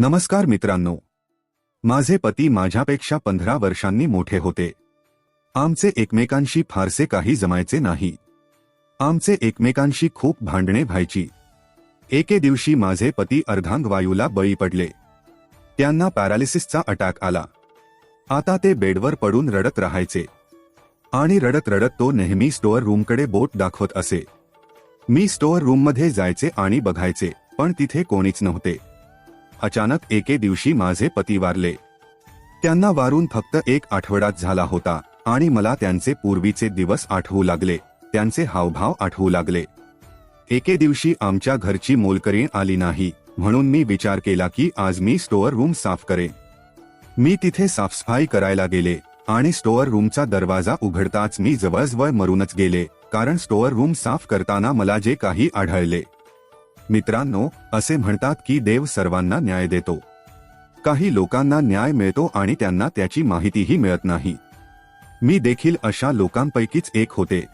नमस्कार मित्रांनो. माझे पती माझ्यापेक्षा पंधरा वर्षांनी मोठे होते. आमचे एकमेकांशी फारसे काही जमायचे नाही. आमचे एकमेकांशी खूप भांडणे व्हायची. एके दिवशी माझे पती अर्धांगवायूला बळी पडले. त्यांना पॅरालिसिसचा अटॅक आला. आता ते बेडवर पडून रडत राहायचे. आणि रडत रडत तो नेहमी स्टोअर रूमकडे बोट दाखवत असे. मी स्टोअर रूममध्ये जायचे आणि बघायचे पण तिथे कोणीच नव्हते. अचानक एके दिवशी माझे पती वारले. त्यांना वारून फक्त एक आठवडाच झाला होता आणि मला त्यांचे पूर्वीचे दिवस आठवू लागले. त्यांचे हावभाव आठवू लागले. एके दिवशी आमच्या घरची मोलकरीण आली नाही म्हणून मी विचार केला की आज मी स्टोअर रूम साफ करेन. मी तिथे साफसफाई करायला गेले आणि स्टोअर रूमचा दरवाजा उघडताच मी जवळजवळ मरूनच गेले कारण स्टोअर रूम साफ करताना मला जे काही आढळले मित्रांनो असे म्हणतात की देव सर्वांना न्याय देतो. काही लोकांना न्याय मिळतो आणि त्यांना त्याची माहितीही मिळत नाही. मी देखील अशा लोकांपैकीच एक होते.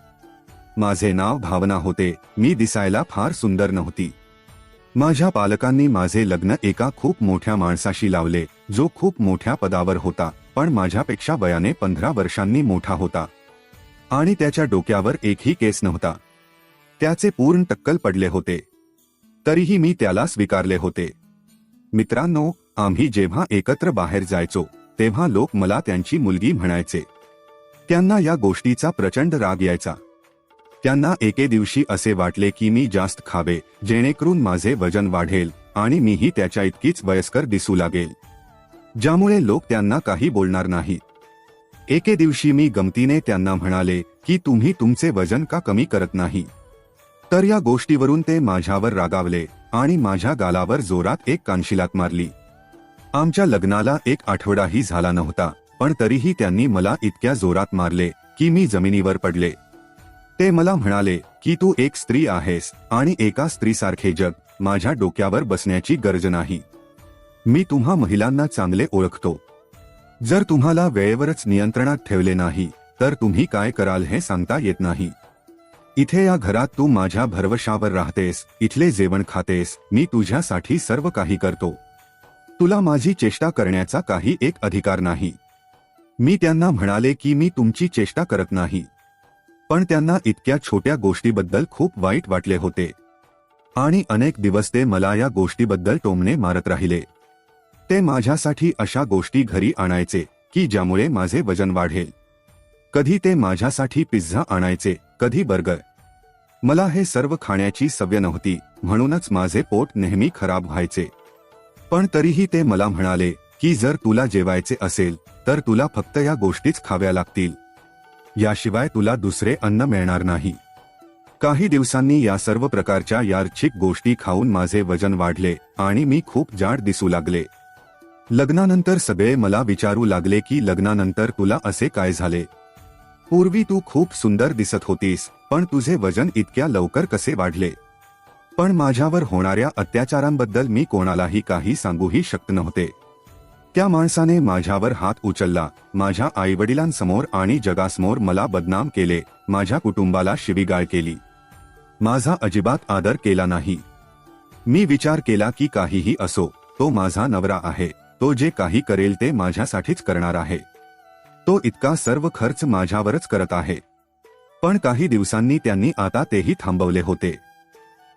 माझे नाव भावना होते. मी दिसायला फार सुंदर नव्हती. माझ्या पालकांनी माझे लग्न एका खूप मोठ्या माणसाशी लावले जो खूप मोठ्या पदावर होता पण माझ्यापेक्षा वयाने पंधरा वर्षांनी मोठा होता. आणि त्याच्या डोक्यावर एकही केस नव्हता. त्याचे पूर्ण टक्कल पडले होते. तरीही मी त्याला स्वीकारले होते. मित्रांनो आम्ही जेव्हा एकत्र बाहेर जायचो तेव्हा लोक मला त्यांची मुलगी म्हणायचे. त्यांना या गोष्टीचा प्रचंड राग यायचा. त्यांना एके दिवशी असे वाटले की मी जास्त खावे जेणेकरून माझे वजन वाढेल आणि मीही त्याच्या इतकीच वयस्कर दिसू लागेल. ज्यामुळे लोक त्यांना काही बोलणार नाही. एके दिवशी मी गमतीने त्यांना म्हणाले की तुम्ही तुमचे वजन का कमी करत नाही? तर या गोष्टीवरून ते माझ्यावर रागावले आणि माझ्या गालावर जोरात एक कानशिलात मारली. आमच्या लग्नाला एक आठवडाही झाला नव्हता पण तरीही त्यांनी मला इतक्या जोरात मारले की मी जमिनीवर पडले. ते मला म्हणाले की तू एक स्त्री आहेस आणि एका स्त्रीसारखे जग माझ्या डोक्यावर बसण्याची गरज नाही. मी तुम्हा महिलांना चांगले ओळखतो. जर तुम्हाला वेळेवरच नियंत्रणात ठेवले नाही तर तुम्ही काय कराल हे सांगता येत नाही. इथे या घरात तू माझ्या भरवशावर राहतेस इथले जेवण खातेस मी तुझ्यासाठी सर्व काही करतो. तुला माझी चेष्टा करण्याचा काही एक अधिकार नाही. मी त्यांना म्हणाले की मी तुमची चेष्टा करत नाही. पण त्यांना इतक्या छोट्या गोष्टीबद्दल खूप वाईट वाटले होते. आणि अनेक दिवस ते मला या गोष्टीबद्दल टोमणे मारत राहिले. ते माझ्यासाठी अशा गोष्टी घरी आणायचे की ज्यामुळे माझे वजन वाढेल. कधी ते माझ्यासाठी पिझ्झा आणायचे कधी बर्गर. मला हे सर्व खाण्याची सवय नव्हती म्हणूनच माझे पोट नेहमी खराब व्हायचे. पण तरीही ते मला म्हणाले की जर तुला जेवायचे असेल तर तुला फक्त या गोष्टीच खाव्या लागतील. याशिवाय तुला दुसरे अन्न मिळणार नाही. काही दिवसांनी या सर्व प्रकारच्या यार्छिक गोष्टी खाऊन माझे वजन वाढले आणि मी खूप जाड दिसू लागले. लग्नानंतर सगळे मला विचारू लागले की लग्नानंतर तुला असे काय झाले? पूर्वी तू खूप सुंदर दिसत होतीस पण तुझे वजन इतक्या लवकर कसे वाढले? पण माझ्यावर होणाऱ्या अत्याचारांबद्दल मी कोणालाही काही सांगूही शकत नव्हते. त्या माणसाने माझ्यावर हात उचलला माझ्या आईवडिलांसमोर आणि जगासमोर मला बदनाम केले माझ्या कुटुंबाला शिवीगाळ केली. माझा अजिबात आदर केला नाही. मी विचार केला की काहीही असो तो माझा नवरा आहे तो जे काही करेल ते माझ्यासाठीच करणार आहे. तो इतका सर्व खर्च माझ्यावरच करत आहे. पण काही दिवसांनी त्यांनी आता तेही थांबवले होते.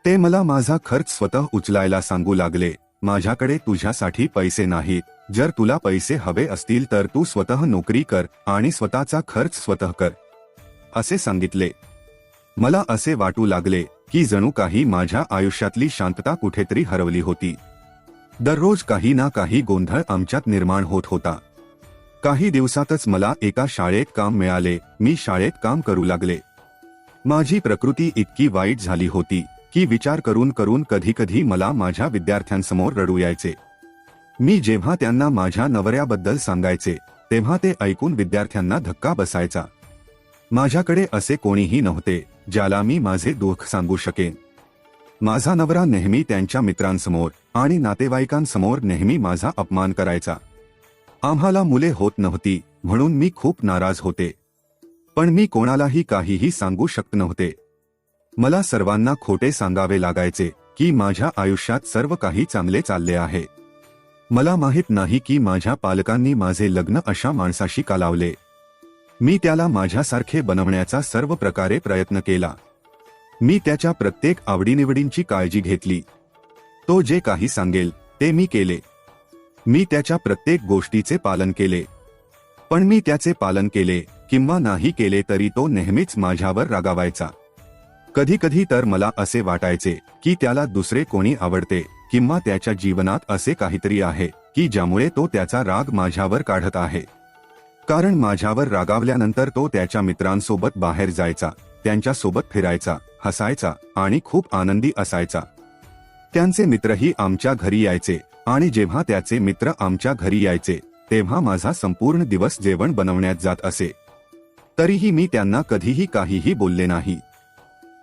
ते मला माझा खर्च स्वतः उचलायला सांगू लागले माझ्याकडे तुझ्यासाठी पैसे नाहीत जर तुला पैसे हवे असतील तर तू स्वतः नोकरी कर आणि स्वतःचा खर्च स्वतः कर. असे सांगितले. मला असे वाटू लागले की जणू काही माझ्या आयुष्यातली शांतता कुठेतरी हरवली होती. दररोज काही ना काही गोंधळ आमच्यात निर्माण होत होता. काही दिवसातच मला एका शाळेत काम मिळाले. मी शाळेत काम करू लागले. माझी प्रकृती इतकी वाईट झाली होती की विचार करून करून कधी कधी मला माझ्या विद्यार्थ्यांसमोर रडू यायचे. मी जेव्हा त्यांना माझ्या नवऱ्याबद्दल सांगायचे तेव्हा ते ऐकून विद्यार्थ्यांना धक्का बसायचा. माझ्याकडे असे कोणीही नव्हते ज्याला मी माझे दुःख सांगू शकेन. माझा नवरा नेहमी त्यांच्या मित्रांसमोर आणि नातेवाईकांसमोर नेहमी माझा अपमान करायचा. आम्हाला मुले होत नव्हती म्हणून मी खूप नाराज होते. पण मी कोणालाही काहीही सांगू शकत नव्हते. मला सर्वांना खोटे सांगावे लागायचे की माझ्या आयुष्यात सर्व काही चांगले चालले आहे. मला माहीत नाही की माझ्या पालकांनी माझे लग्न अशा माणसाशी का लावले. मी त्याला माझ्यासारखे बनवण्याचा सर्व प्रकारे प्रयत्न केला. मी त्याच्या प्रत्येक आवडीनिवडींची काळजी घेतली. तो जे काही सांगेल ते मी केले. मी त्याच्या प्रत्येक गोष्टीचे पालन केले. पण मी त्याचे पालन केले किंवा नाही केले तरी तो नेहमीच माझ्यावर रागावायचा. कधी कधी तर मला असे वाटायचे की त्याला दुसरे कोणी आवडते किंवा त्याच्या जीवनात असे काहीतरी आहे की ज्यामुळे तो त्याचा राग माझ्यावर काढत आहे. कारण माझ्यावर रागावल्यानंतर तो त्याच्या मित्रांसोबत बाहेर जायचा त्यांच्यासोबत फिरायचा हसायचा आणि खूप आनंदी असायचा. त्यांचे मित्रही आमच्या घरी यायचे आणि जेव्हा त्याचे मित्र आमच्या घरी यायचे तेव्हा माझा संपूर्ण दिवस जेवण बनवण्यात जात असे. तरीही मी त्यांना कधीही काहीही बोलले नाही.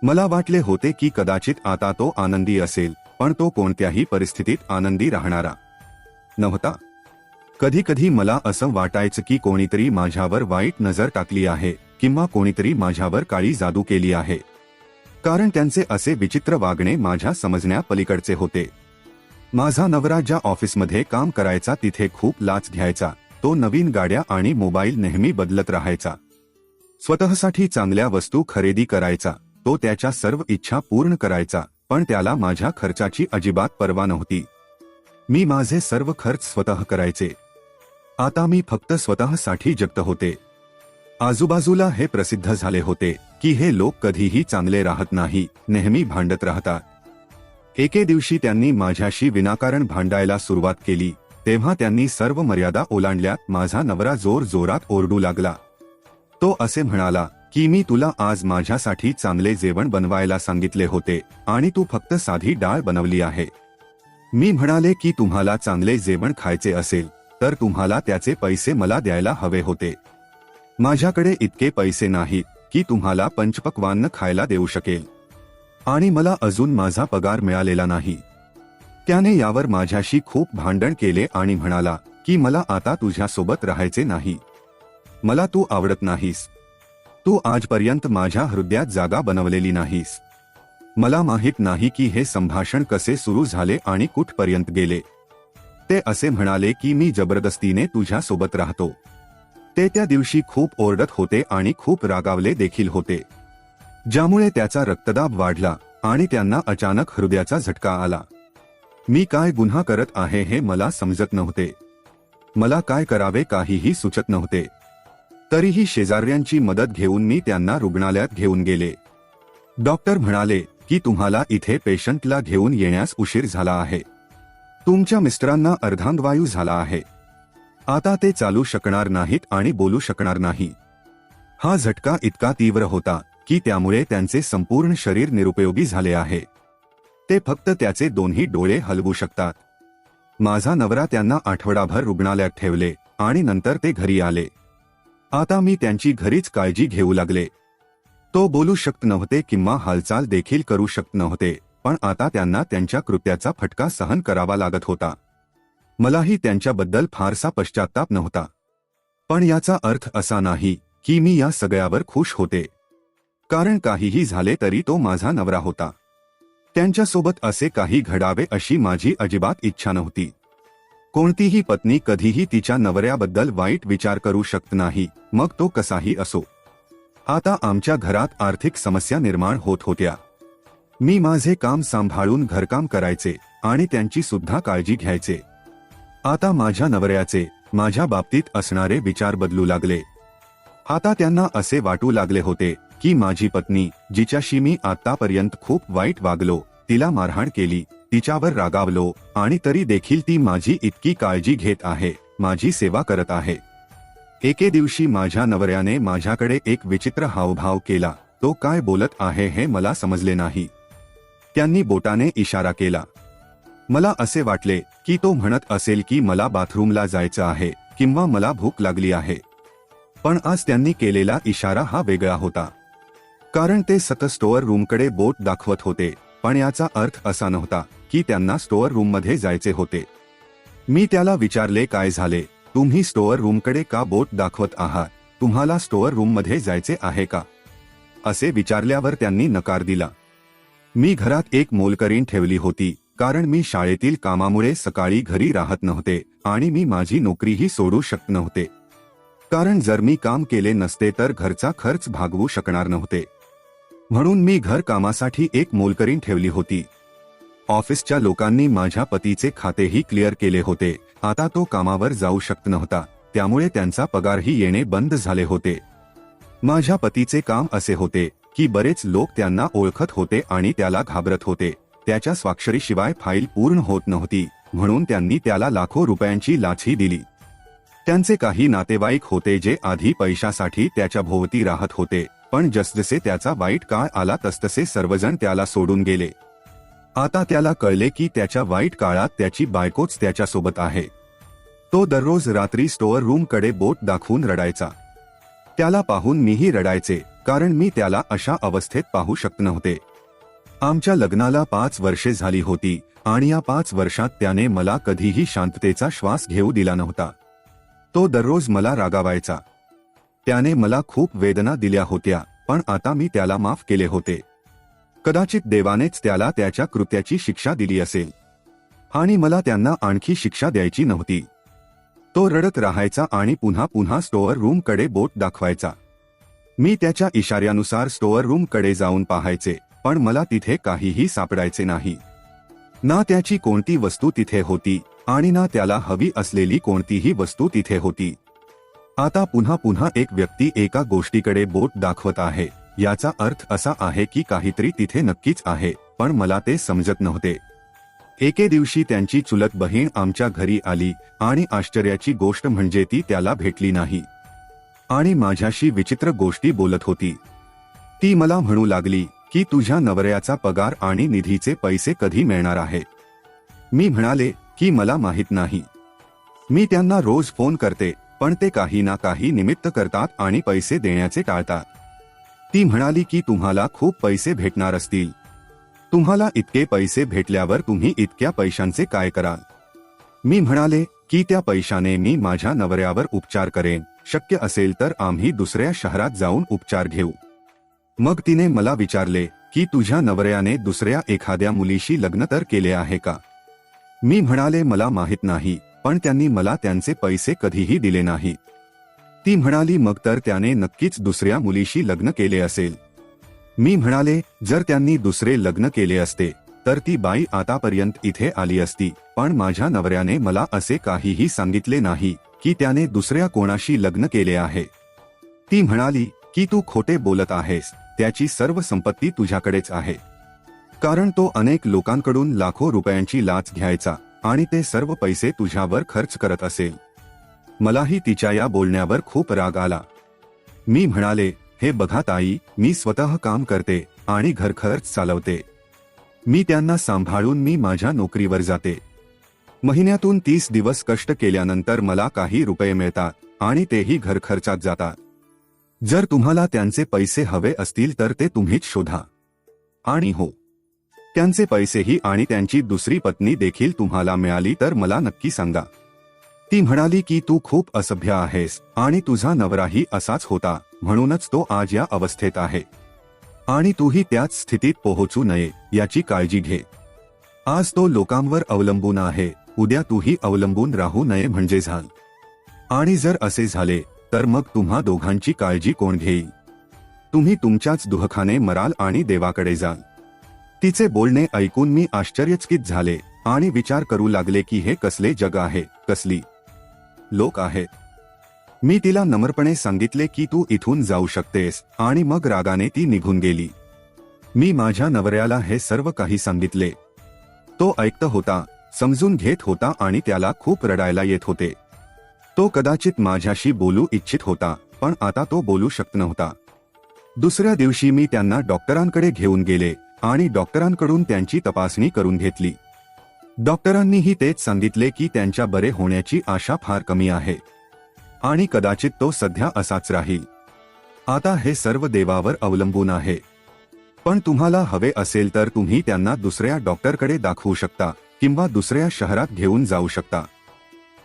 मला वाटले होते की कदाचित आता तो आनंदी असेल पण तो कोणत्याही परिस्थितीत आनंदी राहणारा नव्हता. कधी कधी मला असं वाटायचं की कोणीतरी माझ्यावर वाईट नजर टाकली आहे किंवा कोणीतरी माझ्यावर काळी जादू केली आहे. कारण त्यांचे असे विचित्र वागणे माझ्या समजण्यापलीकडचे होते. माझा नवरा ज्या ऑफिसमध्ये काम करायचा तिथे खूप लाच घ्यायचा. तो नवीन गाड्या आणि मोबाईल नेहमी बदलत राहायचा. स्वतःसाठी चांगल्या वस्तू खरेदी करायचा. तो त्याच्या सर्व इच्छा पूर्ण करायचा पण त्याला माझ्या खर्चाची अजिबात पर्वा नव्हती. मी माझे सर्व खर्च स्वतः करायचे. आता मी फक्त स्वतःसाठी जगत होते. आजूबाजूला हे प्रसिद्ध झाले होते की हे लोक कधीही चांगले राहत नाही नेहमी भांडत राहतात. एके दिवशी त्यांनी माझ्याशी विनाकारण भांडायला सुरुवात केली. तेव्हा त्यांनी सर्व मर्यादा ओलांडल्यात माझा नवरा जोर जोरात ओरडू लागला. तो असे म्हणाला की मी तुला आज माझ्यासाठी चांगले जेवण बनवायला सांगितले होते आणि तू फक्त साधी डाळ बनवली आहे. मी म्हणाले की तुम्हाला चांगले जेवण खायचे असेल तर तुम्हाला त्याचे पैसे मला द्यायला हवे होते. माझ्याकडे इतके पैसे नाहीत की तुम्हाला पंचपक्वान्न खायला देऊ शकेल. आणि मला अजून माझा पगार मिळालेला नाही. त्याने यावर माझ्याशी खूप भांडण केले आणि म्हणाला की मला आता तुझ्यासोबत राहायचे नाही. मला तू आवडत नाहीस. तू आजपर्यंत माझ्या हृदयात जागा बनवलेली नाहीस. मला माहीत नाही की हे संभाषण कसे सुरू झाले आणि कुठपर्यंत गेले. ते असे म्हणाले की मी जबरदस्तीने तुझ्यासोबत राहतो. ते त्या दिवशी खूप ओरडत होते आणि खूप रागावले देखील होते. ज्यामुळे त्याचा रक्तदाब वाढला आणि त्यांना अचानक हृदयाचा झटका आला. मी काय गुन्हा करत आहे हे मला समजत नव्हते. मला काय करावे काहीही सुचत नव्हते. तरीही शेजाऱ्यांची मदत घेऊन मी त्यांना रुग्णालयात घेऊन गेले. डॉक्टर म्हणाले की तुम्हाला इथे पेशंटला घेऊन येण्यास उशीर झाला आहे. तुमच्या मिस्टरांना अर्धांगवायू झाला आहे. आता ते चालू शकणार नाहीत आणि बोलू शकणार नाही. हा झटका इतका तीव्र होता. की त्यामुळे त्यांचे संपूर्ण शरीर निरुपयोगी झाले आहे. ते फक्त त्याचे दोन्ही डोळे हलवू शकतात. माझा नवरा त्यांना आठवडाभर रुग्णालयात ठेवले आणि नंतर ते घरी आले. आता मी त्यांची घरीच काळजी घेऊ लागले. तो बोलू शकत नव्हते किंवा हालचाल देखील करू शकत नव्हते पण आता त्यांना त्यांच्या कृत्याचा फटका सहन करावा लागत होता. मलाही त्यांच्याबद्दल फारसा पश्चाताप नव्हता. पण याचा अर्थ असा नाही की मी या सगळ्यावर खुश होते. कारण काहीही झाले तरी तो माझा नवरा होता. त्यांच्यासोबत असे काही घडावे अशी माझी अजिबात इच्छा नव्हती. कोणतीही पत्नी कधीही तिच्या नवऱ्याबद्दल वाईट विचार करू शकत नाही मग तो कसाही असो. आता आमच्या घरात आर्थिक समस्या निर्माण होत होत्या. मी माझे काम सांभाळून घरकाम करायचे आणि त्यांची सुद्धा काळजी घ्यायचे. आता माझ्या नवऱ्याचे माझ्या बाबतीत असणारे विचार बदलू लागले. आता त्यांना असे वाटू लागले होते की माझी पत्नी जिच्याशी मी आतापर्यंत खूप वाईट वागलो तिला मारहाण केली तिच्यावर रागावलो आणि तरी देखील ती माझी इतकी काळजी घेत आहे माझी सेवा करत आहे. एके दिवशी माझ्या नवऱ्याने माझ्याकडे एक विचित्र हावभाव केला तो काय बोलत आहे हे मला समजले नाही. त्यांनी बोटाने इशारा केला. मला असे वाटले की तो म्हणत असेल की मला बाथरूमला जायचं आहे किंवा मला भूक लागली आहे. पण आज त्यांनी केलेला इशारा हा वेगळा होता. कारण ते सतत स्टोअर रूमकडे बोट दाखवत होते. पण याचा अर्थ असा नव्हता की त्यांना स्टोअर रूममध्ये जायचे होते. मी त्याला विचारले काय झाले? तुम्ही स्टोअर रूमकडे का बोट दाखवत आहात? तुम्हाला स्टोअर रूममध्ये जायचे आहे का? असे विचारल्यावर त्यांनी नकार दिला. मी घरात एक मोलकरीण ठेवली होती कारण मी शाळेतील कामामुळे सकाळी घरी राहत नव्हते आणि मी माझी नोकरीही सोडू शकत नव्हते. कारण जर मी काम केले नसते तर घरचा खर्च भागवू शकणार नव्हते. म्हणून मी घर कामासाठी एक मोलकरीण ठेवली होती. ऑफिसच्या लोकांनी माझ्या पतीचे खातेही क्लिअर केले होते. आता तो कामावर जाऊ शकत नव्हता. त्यामुळे त्यांचा पगारही येणे बंद झाले होते. माझ्या पतीचे काम असे होते की बरेच लोक त्यांना ओळखत होते आणि त्याला घाबरत होते. त्याच्या स्वाक्षरीशिवाय फाईल पूर्ण होत नव्हती म्हणून त्यांनी त्याला लाखो रुपयांची लाचही दिली. त्यांचे काही नातेवाईक होते जे आधी पैशासाठी त्याच्या भोवती राहत होते. पण जसजसे त्याचा वाईट काळ आला तसतसे सर्वजण त्याला सोडून गेले. आता त्याला कळले की त्याच्या वाईट काळात त्याची बायकोच त्याच्यासोबत आहे. तो दररोज रात्री स्टोअर रूमकडे बोट दाखवून रडायचा. त्याला पाहून मीही रडायचे कारण मी त्याला अशा अवस्थेत पाहू शकत नव्हते. आमच्या लग्नाला पाच वर्षे झाली होती आणि या पाच वर्षात त्याने मला कधीही शांततेचा श्वास घेऊ दिला नव्हता. तो दररोज मला रागावायचा त्याने मला खूप वेदना दिल्या होत्या पण आता मी त्याला माफ केले होते. कदाचित देवानेच त्याला त्याच्या कृत्याची शिक्षा दिली असेल. आणि मला त्यांना आणखी शिक्षा द्यायची नव्हती. तो रडत राहायचा आणि पुन्हा पुन्हा स्टोअर रूमकडे बोट दाखवायचा. मी त्याच्या इशाऱ्यानुसार स्टोअर रूमकडे जाऊन पाहायचे पण मला तिथे काहीही सापडायचे नाही. ना त्याची कोणती वस्तू तिथे होती आणि ना त्याला हवी असलेली कोणतीही वस्तू तिथे होती. आता पुन्हा पुन्हा एक व्यक्ती एका गोष्टीकडे बोट दाखवत आहे. याचा अर्थ असा आहे की काहीतरी तिथे नक्कीच आहे पण मला ते समजत नव्हते. एके दिवशी त्यांची चुलत बहीण आमच्या घरी आली आणि आश्चर्याची गोष्ट म्हणजे ती त्याला भेटली नाही. आणि माझ्याशी विचित्र गोष्टी बोलत होती. ती मला म्हणू लागली की तुझ्या नवऱ्याचा पगार आणि निधीचे पैसे कधी मिळणार आहे? मी म्हणाले की मला माहीत नाही. मी त्यांना रोज फोन करते पण ते काही ना काही निमित्त करतात आणि पैसे देण्याचे टाळतात. ती म्हणाली की तुम्हाला खूप पैसे भेटणार असतील. तुम्हाला इतके पैसे भेटल्यावर तुम्ही इतक्या पैशांचे काय कराल? मी म्हणाले की त्या पैशाने मी माझ्या नवऱ्यावर उपचार करेन. शक्य असेल तर आम्ही दुसऱ्या शहरात जाऊन उपचार घेऊ. मग तिने मला विचारले की तुझ्या नवऱ्याने दुसऱ्या एखाद्या मुलीशी लग्न तर केले आहे का? मी म्हणाले मला माहीत नाही. पण त्यांनी मला त्यांचे पैसे कधीही दिले नाहीत ती म्हणाली मग तर त्याने नक्कीच दुसऱ्या मुलीशी लग्न केले असेल. मी म्हणाले जर त्यांनी दुसरे लग्न केले असते तर ती बाई आतापर्यंत इथे आली असती पण माझ्या नवऱ्याने मला असे काहीही सांगितले नाही की त्याने दुसऱ्या कोणाशी लग्न केले आहे. ती म्हणाली की तू खोटे बोलत आहेस त्याची सर्व संपत्ती तुझ्याकडेच आहे. कारण तो अनेक लोकांकडून लाखो रुपयांची लाच घ्यायचा आणि ते सर्व पैसे तुझ्यावर खर्च करत असेल. मलाही तिच्या या बोलण्यावर खूप राग आला. मी म्हणाले हे बघा ताई मी स्वतः काम करते आणि घरखर्च चालवते. मी त्यांना सांभाळून मी माझ्या नोकरीवर जाते. महिन्यातून तीस दिवस कष्ट केल्यानंतर मला काही रुपये मिळतात आणि तेही घरखर्चात जातात. जर तुम्हाला त्यांचे पैसे हवे असतील तर ते तुम्हीच शोधा. आणि हो त्यांचे पैसेही आणि त्यांची दुसरी पत्नी देखील तुम्हाला मिळाली तर मला नक्की सांगा. ती म्हणाली की तू खूप असभ्य आहेस आणि तुझा नवराही असाच होता म्हणूनच तो आज या अवस्थेत आहे. आणि तूही त्याच स्थितीत पोहोचू नये याची काळजी घे. आज तो लोकांवर अवलंबून आहे उद्या तूही अवलंबून राहू नये म्हणजे झाल. आणि जर असे झाले तर मग तुम्हा दोघांची काळजी कोण घेईल? तुम्ही तुमच्याच दुहखाने मराल आणि देवाकडे जाल. तिचे बोलणे ऐकून मी आश्चर्यचकित झाले आणि विचार करू लागले की हे कसले जग आहे कसली लोक आहेत. मी तिला नम्रपणे सांगितले की तू इथून जाऊ शकतेस आणि मग रागाने ती निघून गेली. मी माझ्या नवऱ्याला हे सर्व काही सांगितले. तो ऐकत होता समजून घेत होता आणि त्याला खूप रडायला येत होते. तो कदाचित माझ्याशी बोलू इच्छित होता पण आता तो बोलू शकत नव्हता. दुसऱ्या दिवशी मी त्यांना डॉक्टरांकडे घेऊन गेले. आणि डॉक्टरांकडून त्यांची तपासणी करून घेतली. डॉक्टरांनीही तेच सांगितले की त्यांच्या बरे होण्याची आशा फार कमी आहे. आणि कदाचित तो सध्या असाच राहील. आता हे सर्व देवावर अवलंबून आहे. पण तुम्हाला हवे असेल तर तुम्ही त्यांना दुसऱ्या डॉक्टरकडे दाखवू शकता किंवा दुसऱ्या शहरात घेऊन जाऊ शकता.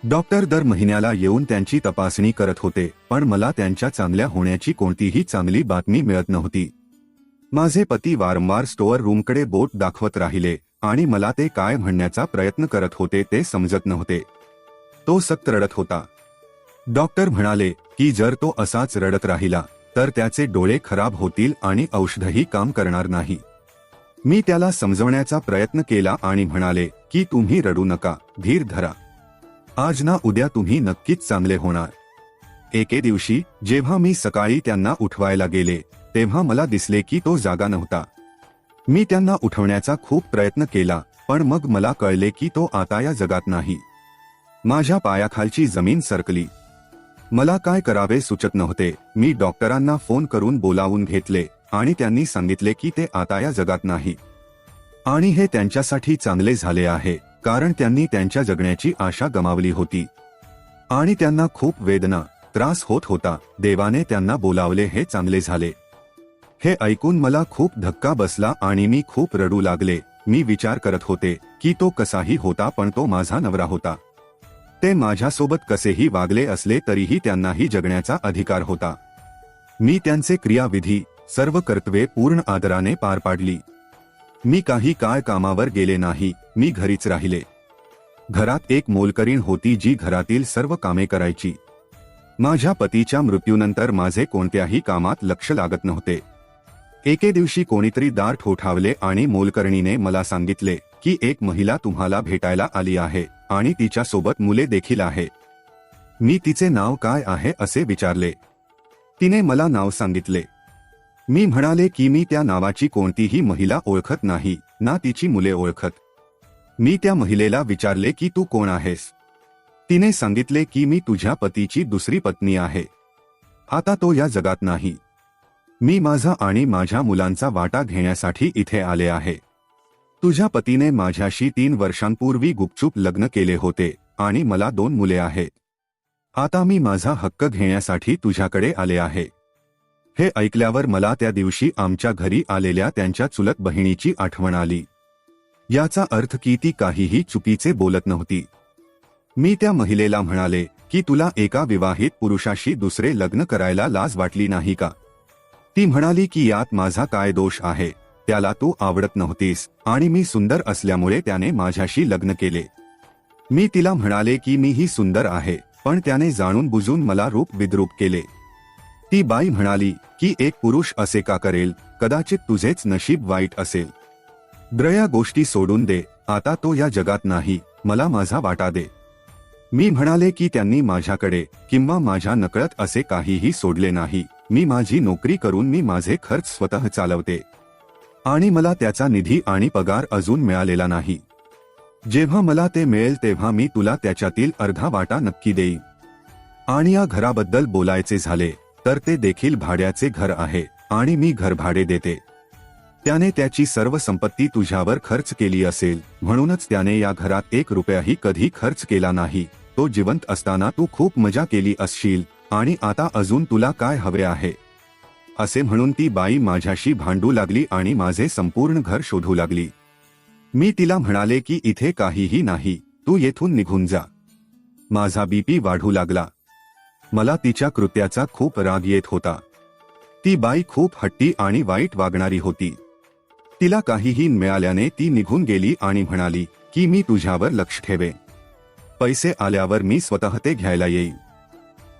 डॉक्टर दर महिन्याला येऊन त्यांची तपासणी करत होते पण मला त्यांच्या चांगल्या होण्याची कोणतीही चांगली बातमी मिळत नव्हती. माझे पती वारंवार स्टोअर रूमकडे बोट दाखवत राहिले आणि मला ते काय म्हणण्याचा प्रयत्न करत होते ते समजत नव्हते. तो सक्त रडत होता. डॉक्टर म्हणाले की जर तो असाच रडत राहिला तर त्याचे डोळे खराब होतील आणि औषधही काम करणार नाही. मी त्याला समजवण्याचा प्रयत्न केला आणि म्हणाले की तुम्ही रडू नका धीर धरा. आज ना उद्या तुम्ही नक्कीच चांगले होणार. एके दिवशी जेव्हा मी सकाळी त्यांना उठवायला गेले तेव्हा मला दिसले की तो जागा नव्हता. मी त्यांना उठवण्याचा खूप प्रयत्न केला पण मग मला कळले की तो आता या जगात नाही. माझ्या पायाखालची जमीन सरकली. मला काय करावे सुचत नव्हते. मी डॉक्टरांना फोन करून बोलावून घेतले आणि त्यांनी सांगितले की ते आता या जगात नाही. आणि हे त्यांच्यासाठी चांगले झाले आहे कारण त्यांनी त्यांच्या जगण्याची आशा गमावली होती. आणि त्यांना खूप वेदना त्रास होत होता. देवाने त्यांना बोलावले हे चांगले झाले. हे ऐकून मला खूप धक्का बसला आणि मी खूप रडू लागले. मी विचार करत होते की तो कसाही होता पण तो माझा नवरा होता. ते माझ्यासोबत कसेही वागले असले तरीही त्यांनाही जगण्याचा अधिकार होता. मी त्यांचे क्रियाविधी सर्व कर्तव्ये पूर्ण आदराने पार पाडली. मी काही काळ कामावर गेले नाही मी घरीच राहिले. घरात एक मोलकरीण होती जी घरातील सर्व कामे करायची. माझ्या पतीच्या मृत्यूनंतर माझे कोणत्याही कामात लक्ष लागत नव्हते. एके दिवशी कोणीतरी दार ठोठावले आणि मोलकर्णीने मला सांगितले की एक महिला तुम्हाला भेटायला आली आहे आणि तिच्या सोबत मुले देखील आहे. मी तिचे नाव काय आहे असे विचारले. तिने मला नाव सांगितले. मी म्हणाले की मी त्या नावाची कोणतीही महिला ओळखत नाही ना तिची मुले ओळखत. मी त्या महिलेला विचारले की तू कोण आहेस? तिने सांगितले की मी तुझ्या पतीची दुसरी पत्नी आहे. आता तो या जगात नाही. मी माझा आणि माझ्या मुलांचा वाटा घेण्यासाठी इथे आले आहे. तुझ्या पतीने माझ्याशी तीन वर्षांपूर्वी गुपचूप लग्न केले होते आणि मला दोन मुले आहेत. आता मी माझा हक्क घेण्यासाठी तुझ्याकडे आले आहे. हे ऐकल्यावर मला त्या दिवशी आमच्या घरी आलेल्या त्यांच्या चुलत बहिणीची आठवण आली. याचा अर्थ की ती काहीही चुकीचे बोलत नव्हती. मी त्या महिलेला म्हणाले की तुला एका विवाहित पुरुषाशी दुसरे लग्न करायला लाज वाटली नाही का? ती म्हणाली की यात माझा काय दोष आहे त्याला तू आवडत नव्हतीस आणि मी सुंदर असल्यामुळे त्याने माझ्याशी लग्न केले. मी तिला म्हणाले की मी ही सुंदर आहे पण त्याने जाणून बुजून मला रूप विद्रूप केले. ती बाई म्हणाली की एक पुरुष असे का करेल कदाचित तुझेच नशीब वाईट असेल. द्रया गोष्टी सोडून दे आता तो या जगात नाही मला माझा वाटा दे. मी म्हणाले की त्यांनी माझ्याकडे किंवा माझ्या नकळत असे काहीही सोडले नाही. मी माझी नोकरी करून मी माझे खर्च स्वतः चालवते. आणि मला त्याचा निधी आणि पगार अजून मिळालेला नाही. जेव्हा मला ते मिळेल तेव्हा मी तुला त्याच्यातील अर्धा वाटा नक्की देईन. आणि या घराबद्दल बोलायचे झाले तर ते देखील भाड्याचे घर आहे आणि मी घर भाडे देते. त्याने त्याची सर्व संपत्ती तुझ्यावर खर्च केली असेल म्हणूनच त्याने या घरात एक रुपयाही कधी खर्च केला नाही. तो जिवंत असताना तू खूप मजा केली असशील आणि आता अजून तुला काय हवे आहे? असे म्हणून ती बाई माझ्याशी भांडू लागली आणि माझे संपूर्ण घर शोधू लागली. मी तिला म्हणाले की इथे काहीही नाही तू येथून निघून जा. माझा बीपी वाढू लागला. मला तिच्या कृत्याचा खूप राग येत होता. ती बाई खूप हट्टी आणि वाईट वागणारी होती. तिला काहीही मिळाल्याने ती निघून गेली आणि म्हणाली की मी तुझ्यावर लक्ष ठेवे पैसे आल्यावर मी स्वतः ते घ्यायला येईन.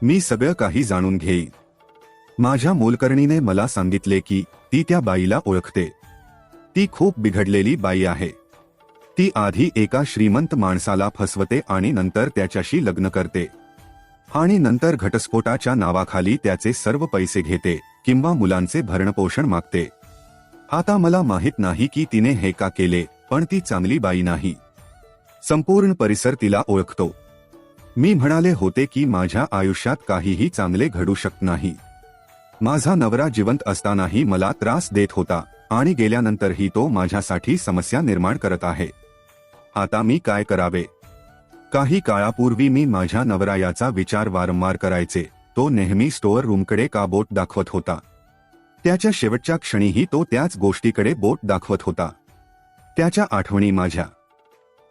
मी सगळं काही जाणून घेईन. माझ्या मोलकर्णीने मला सांगितले की ती त्या बाईला ओळखते. ती खूप बिघडलेली बाई आहे. ती आधी एका श्रीमंत माणसाला फसवते आणि नंतर त्याच्याशी लग्न करते. आणि नंतर घटस्फोटाच्या नावाखाली त्याचे सर्व पैसे घेते किंवा मुलांचे भरणपोषण मागते. आता मला माहीत नाही की तिने हे का केले पण ती चांगली बाई नाही. संपूर्ण परिसर तिला ओळखतो. मी म्हणाले होते की माझ्या आयुष्यात काहीही चांगले घडू शकत नाही. माझा नवरा जिवंत असतानाही मला त्रास देत होता आणि गेल्यानंतरही तो माझ्यासाठी समस्या निर्माण करत आहे. आता मी काय करावे? काही काळापूर्वी मी माझ्या नवरायाचा विचार वारंवार करायचे. तो नेहमी स्टोअर रूमकडे का बोट दाखवत होता? त्याच्या शेवटच्या क्षणीही तो त्याच गोष्टीकडे बोट दाखवत होता. त्याच्या आठवणी माझ्या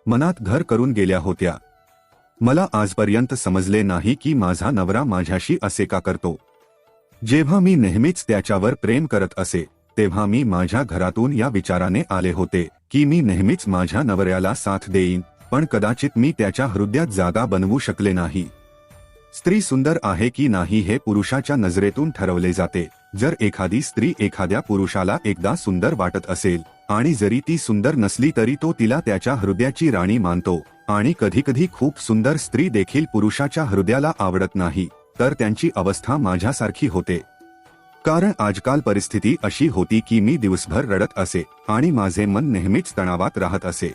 मनात घर करून गेल्या होत्या. मला आजपर्यंत समजले नाही की माझा नवरा माझ्याशी असे का करतो. जेव्हा मी नेहमीच त्याच्यावर प्रेम करत असे तेव्हा मी माझ्या घरातून या विचाराने आले होते की मी नेहमीच माझ्या नवऱ्याला साथ देईन पण कदाचित मी त्याच्या हृदयात जागा बनवू शकले नाही. स्त्री सुंदर आहे की नाही हे पुरुषाच्या नजरेतून ठरवले जाते. जर एखादी स्त्री एखाद्या पुरुषाला एकदा सुंदर वाटत असेल आणि जरी ती सुंदर नसली तरी तो तिला त्याच्या हृदयाची राणी मानतो. आणि कधीकधी खूप सुंदर स्त्री देखील पुरुषाच्या हृदयाला आवडत नाही तर त्यांची अवस्था माझ्यासारखी होते. कारण आजकाल परिस्थिती अशी होती की मी दिवसभर रडत असे आणि माझे मन नेहमीच तणावात राहत असे.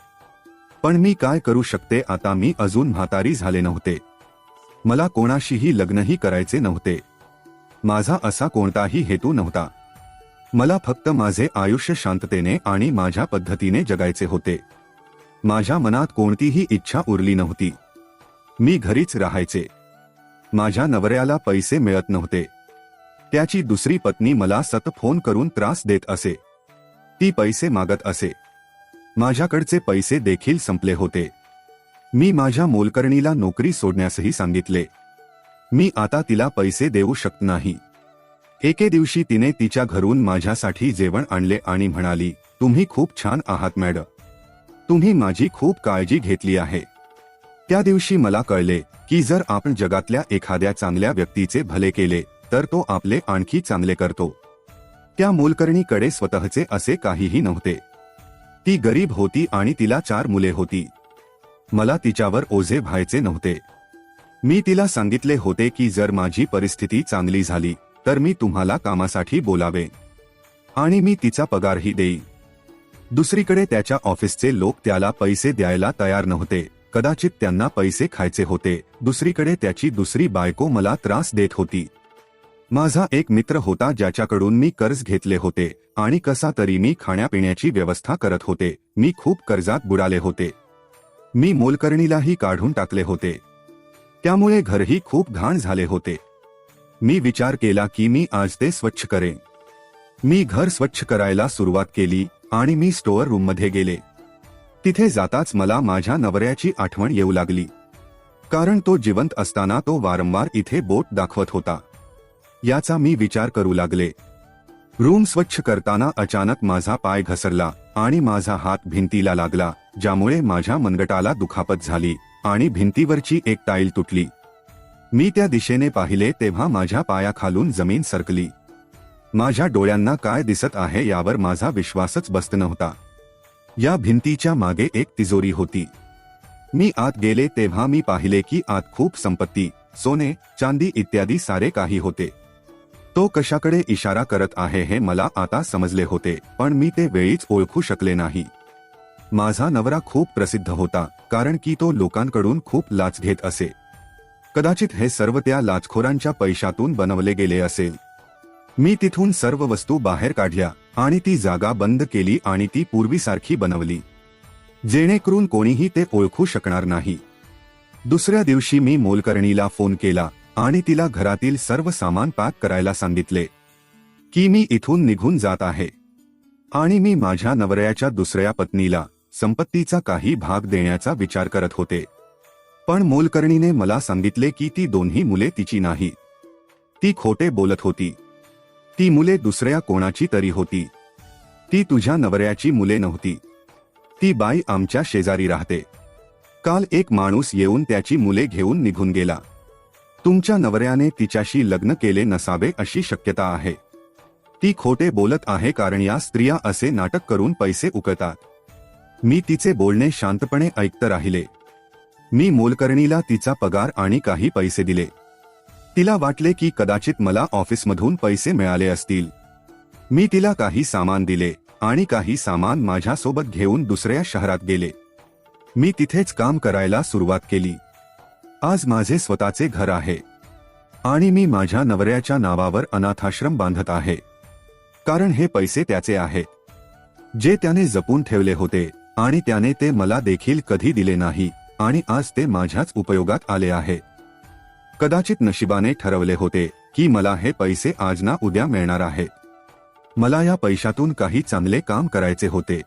पण मी काय करू शकते आता मी अजून म्हातारी झाले नव्हते. मला कोणाशीही लग्नही करायचे नव्हते. माझा असा कोणताही हेतू नव्हता. मला फक्त माझे आयुष्य शांततेने आणि माझ्या पद्धतीने जगायचे होते. माझ्या मनात कोणतीही इच्छा उरली नव्हती. मी घरीच राहायचे. माझ्या नवऱ्याला पैसे मिळत नव्हते. त्याची दुसरी पत्नी मला सत फोन करून त्रास देत असे. ती पैसे मागत असे. माझ्याकडचे पैसे देखील संपले होते. मी माझ्या मोलकर्णीला नोकरी सोडण्यासही सांगितले. मी आता तिला पैसे देऊ शकत नाही. एके दिवशी तिने तिच्या घरून माझ्यासाठी जेवण आणले आणि म्हणाली तुम्ही खूप छान आहात मॅडम. तुम्ही माझी खूप काळजी घेतली आहे. त्या दिवशी मला कळले की जर आपण जगातल्या एखाद्या चांगल्या व्यक्तीचे भले केले तर तो आपले आणखी चांगले करतो. त्या मोलकर्णीकडे स्वतःचे असे काहीही नव्हते. ती गरीब होती आणि तिला चार मुले होती. मला तिच्यावर ओझे व्हायचे नव्हते. मी तिला सांगितले होते की जर माझी परिस्थिती चांगली झाली तर मी तुम्हाला कामासाठी बोलावे. आणि मी तिचा पगारही देईन. दुसरीकडे त्याच्या ऑफिसचे लोक त्याला पैसे द्यायला तयार नव्हते. कदाचित त्यांना पैसे खायचे होते. दुसरीकडे त्याची दुसरी बायको मला त्रास देत होती. माझा एक मित्र होता ज्याच्याकडून मी कर्ज घेतले होते आणि कसा तरी मी खाण्यापिण्याची व्यवस्था करत होते. मी खूप कर्जात बुडाले होते. मी मोलकर्णीलाही काढून टाकले होते. त्यामुळे घरही खूप घाण झाले होते. मी विचार केला की मी आज ते स्वच्छ करेन. मी घर स्वच्छ करायला सुरुवात केली. आणि मी स्टोअर रूममध्ये गेले. तिथे जाताच मला माझ्या नवऱ्याची आठवण येऊ लागली. कारण तो जिवंत असताना तो वारंवार इथे बोट दाखवत होता. याचा मी विचार करू लागले. रूम स्वच्छ करताना अचानक माझा पाय घसरला आणि माझा हात भिंतीला लागला ज्यामुळे माझ्या मनगटाला दुखापत झाली आणि भिंतीवरची एक टाईल तुटली. मी त्या दिशेने पाहिले तेव्हा माझ्या पायाखालून जमीन सरकली. माझ्या डोळ्यांना काय दिसत आहे यावर माझा विश्वासच बसत नव्हता. या भिंतीच्या मागे एक तिजोरी होती. मी आत गेले तेव्हा मी पाहिले की आत खूप संपत्ती सोने चांदी इत्यादी सारे काही होते. तो कशाकडे इशारा करत आहे हे मला आता समजले होते पण मी ते वेळीच ओळखू शकले नाही. माझा नवरा खूप प्रसिद्ध होता कारण की तो लोकांकडून खूप लाच घेत असे. कदाचित हे सर्व त्या लाचखोरांच्या पैशातून बनवले गेले असेल. मी तिथून सर्व वस्तू बाहेर काढल्या आणि ती जागा बंद केली आणि ती पूर्वीसारखी बनवली. जेणेकरून कोणीही ते ओळखू शकणार नाही. दुसऱ्या दिवशी मी मोलकर्णीला फोन केला आणि तिला घरातील सर्व सामान पॅक करायला सांगितले की मी इथून निघून जात आहे. आणि मी माझ्या नवऱ्याच्या दुसऱ्या पत्नीला संपत्तीचा काही भाग देण्याचा विचार करत होते. पण मोलकर्णीने मला सांगितले की ती दोन्ही मुले तिची नाही. ती खोटे बोलत होती. ती मुले दुसऱ्या कोणाची तरी होती. ती तुझ्या नवऱ्याची मुले नव्हती. ती बाई आमच्या शेजारी राहते. काल एक माणूस येऊन त्याची मुले घेऊन निघून गेला. तुमच्या नवऱ्याने तिच्याशी लग्न केले नसावे अशी शक्यता आहे. ती खोटे बोलत आहे कारण या स्त्रिया असे नाटक करून पैसे उकळतात. मी तिचे बोलणे शांतपणे ऐकत राहिले. मी मोलकर्णीला तिचा पगार आणि काही पैसे दिले. तिला वाटले की कदाचित मला ऑफिसमधून पैसे मिळाले असतील. मी तिला काही सामान दिले आणि काही सामान माझ्यासोबत घेऊन दुसऱ्या शहरात गेले. मी तिथेच काम करायला सुरुवात केली. आज माझे स्वतःचे घर आहे. आणि मी माझ्या नवऱ्याच्या नावावर अनाथाश्रम बांधत आहे. कारण हे पैसे त्याचे आहेत जे त्याने जपून ठेवले होते आणि त्याने ते मला देखील कधी दिले नाही आणि आज ते माझ्याच उपयोगात आले आहे. कदाचित नशिबाने ठरवले होते की मला हे पैसे आज ना उद्या मिळणार आहेत मला या पैशातून काही चांगले काम करायचे होते.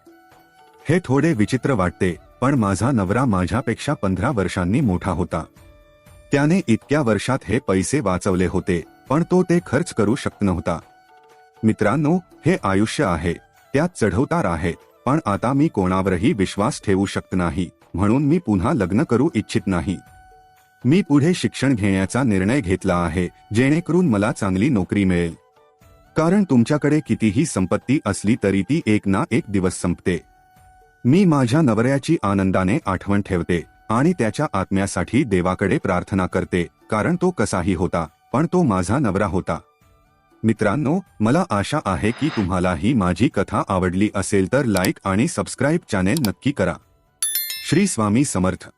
हे थोडे विचित्र वाटते पण माझा नवरा माझ्यापेक्षा पंधरा वर्षांनी मोठा होता. त्याने इतक्या वर्षात हे पैसे वाचवले होते पण तो ते खर्च करू शकत नव्हता. मित्रांनो हे आयुष्य आहे त्यात चढवतार आहे पण आता मी कोणावरही विश्वास ठेवू शकत नाही म्हणून मी पुन्हा लग्न करू इच्छित नाही. मी पुढे शिक्षण घेण्याचा निर्णय घेतला आहे जेणेकरून मला चांगली नोकरी मिळेल. कारण तुमच्याकडे कितीही संपत्ती असली तरी ती एक ना एक दिवस संपते. मी माझ्या नवऱ्याची आनंदाने आठवण ठेवते आणि त्याच्या आत्म्यासाठी देवाकडे प्रार्थना करते कारण तो कसाही होता पण तो माझा नवरा होता. मित्रांनो मला आशा आहे की तुम्हाला ही माझी कथा आवडली असेल तर लाईक आणि सबस्क्राईब चॅनेल नक्की करा. श्री स्वामी समर्थ.